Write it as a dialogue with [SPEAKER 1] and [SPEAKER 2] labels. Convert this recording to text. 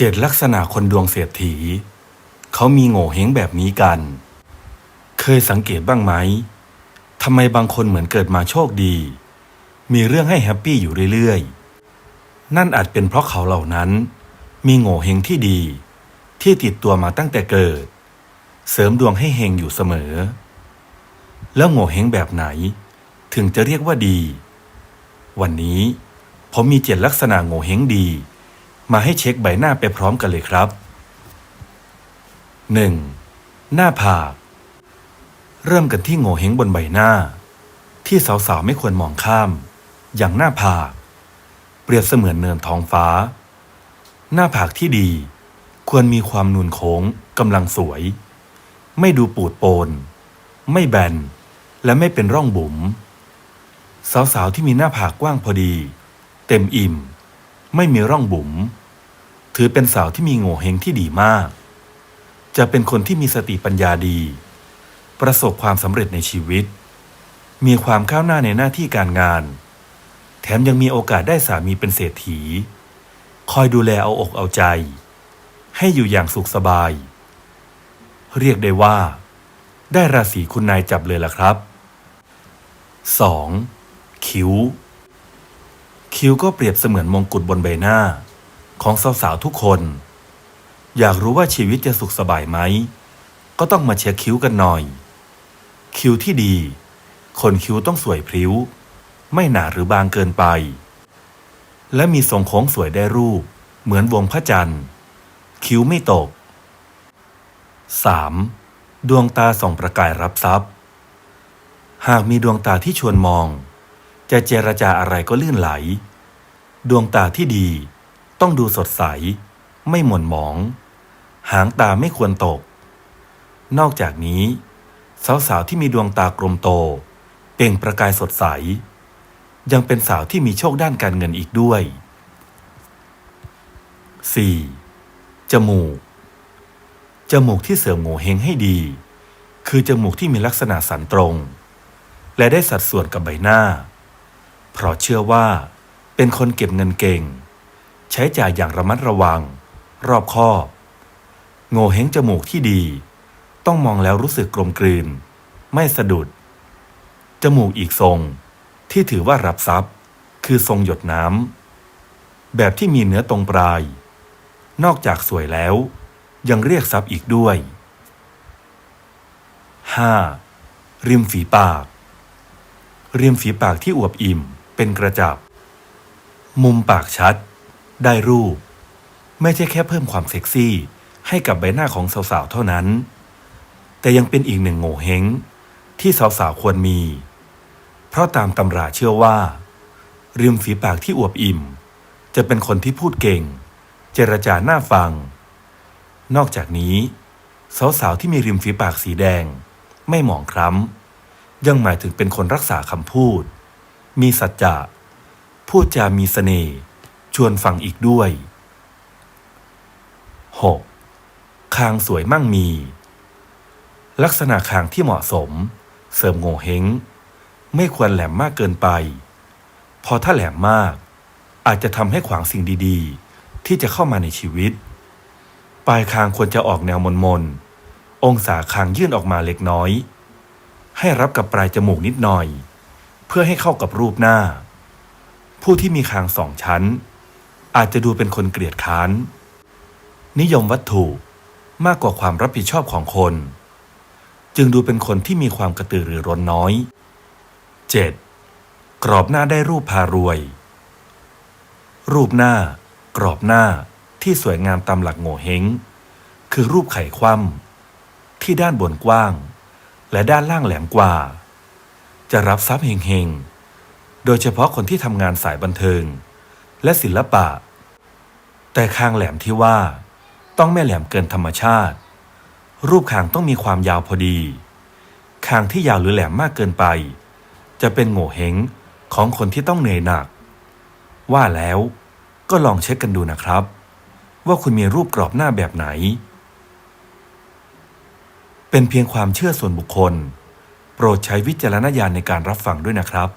[SPEAKER 1] เจ็ดลักษณะคนดวงเศรษฐี เขามีโง่เฮงแบบนี้กัน เคยสังเกตบ้างไหมทำไมบางคนเหมือนเกิดมาโชคดี มีเรื่องให้แฮปปี้อยู่เรื่อยๆ นั่นอาจเป็นเพราะเขาเหล่านั้น มีโง่เฮงที่ดี ที่ติดตัวมาตั้งแต่เกิด เสริมดวงให้เฮงอยู่เสมอ แล้วโง่เฮงแบบไหน ถึงจะเรียกว่าดี วันนี้ผมมีเจ็ดลักษณะโง่เฮงดี มาให้เช็คใบหน้าไปพร้อมกันเลยครับ 1. หน้าผาก เริ่มกันที่โง่เฮงบนใบหน้า ที่สาวๆไม่ควรมองข้าม อย่างหน้าผาก เปรียบเสมือนเนินท้องฟ้า หน้าผากที่ดี ควรมีความนูนโค้งกำลังสวย ไม่ดูปูดโปน ไม่แบน และไม่เป็นร่องบุ๋มสาวๆที่มีหน้าผากกว้างพอดี เต็มอิ่ม ไม่มีร่องบุ๋ม ถือเป็นสาวที่มีโง่เฮงที่ดีมาก จะเป็นคนที่มีสติปัญญาดี ประสบความสำเร็จในชีวิต มีความก้าวหน้าในหน้าที่การงาน แถมยังมีโอกาสได้สามีเป็นเศรษฐี คอยดูแลเอาอกเอาใจ ให้อยู่อย่างสุขสบาย เรียกได้ว่า ได้ราศีคุณนายจับเลยล่ะครับ 2. คิ้ว คิ้วก็เปรียบเสมือนมงกุฎบนใบหน้า ของสาวๆทุกคน อยากรู้ว่าชีวิตจะสุขสบายไหม ก็ต้องมาเช็คคิ้วกันหน่อย คิ้วที่ดี คนคิ้วต้องสวยพริ้ว ไม่หนาหรือบางเกินไป และมีทรงโค้งสวยได้รูป เหมือนวงพระจันทร์ คิ้วไม่ตก 3. ดวงตาส่องประกายรับทรัพย์ หากมีดวงตาที่ชวนมอง จะเจรจาอะไรก็ลื่นไหล ดวงตาที่ดี ต้องดูสดใส ไม่หม่นหมอง หางตาไม่ควรตก นอกจากนี้ สาวๆที่มีดวงตากลมโต เปล่งประกายสดใส ยังเป็นสาวที่มีโชคด้านการเงินอีกด้วย 4. จมูก จมูกที่เสริมโงเฮงให้ดี คือจมูกที่มีลักษณะสันตรง และได้สัดส่วนกับใบหน้า เพราะเชื่อว่าเป็นคนเก็บเงินเก่ง ใช้จ่ายอย่างระมัดระวัง รอบคอบ โงเฮงจมูกที่ดี ต้องมองแล้วรู้สึกกลมกลืน ไม่สะดุด จมูกอีกทรง ที่ถือว่ารับทรัพย์ คือทรงหยดน้ำแบบที่มีเนื้อตรงปลาย นอกจากสวยแล้ว ยังเรียกทรัพย์อีกด้วย 5. ริมฝีปากริมฝีปากที่อวบอิ่มเป็นกระจับ มุมปากชัด ได้รูป ไม่ใช่แค่เพิ่มความเซ็กซี่ ให้กับใบหน้าของสาวๆ เท่านั้น แต่ยังเป็นอีกหนึ่งโง่เฮงที่สาวๆ ควรมี เพราะตามตำราเชื่อว่า ริมฝีปากที่อวบอิ่ม จะเป็นคนที่พูดเก่ง เจรจาหน้าฟัง นอกจากนี้ สาวๆ ที่มีริมฝีปากสีแดง ไม่หมองคล้ำยังหมายถึงเป็นคนรักษาคำพูด มีสัจจะพูดจามีเสน่ห์ วนฟังอีกด้วย 6. คางสวยมั่งมี ลักษณะคางที่เหมาะสม เสริมโง่เฮงไม่ควรแหลมมากเกินไป พอถ้าแหลมมาก อาจจะทำให้ขวางสิ่งดีๆ ที่จะเข้ามาในชีวิต ปลายคางควรจะออกแนวมนๆองศาคางยื่นออกมาเล็กน้อย ให้รับกับปลายจมูกนิดหน่อย เพื่อให้เข้ากับรูปหน้า ผู้ที่มีคางสองชั้น อาจจะดูเป็นคนเกลียดค้าน นิยมวัตถุมากกว่าความรับผิดชอบของคน จึงดูเป็นคนที่มีความกระตือรือร้นน้อย 7. กรอบหน้าได้รูปพารวย รูปหน้า กรอบหน้าที่สวยงามตามหลักโง่เฮงคือรูปไข่คว่ำที่ด้านบนกว้าง และด้านล่างแหลมกว่า จะรับทรัพย์เฮงๆ โดยเฉพาะคนที่ทำงานสายบันเทิง และศิลปะ แต่คางแหลมที่ว่า ต้องไม่แหลมเกินธรรมชาติ รูปคางต้องมีความยาวพอดี คางที่ยาวหรือแหลมมากเกินไป จะเป็นโง่เฮงของคนที่ต้องเหนื่อยหนัก ว่าแล้วก็ลองเช็คกันดูนะครับ ว่าคุณมีรูปกรอบหน้าแบบไหน เป็นเพียงความเชื่อส่วนบุคคล โปรดใช้วิจารณญาณในการรับฟังด้วยนะครับ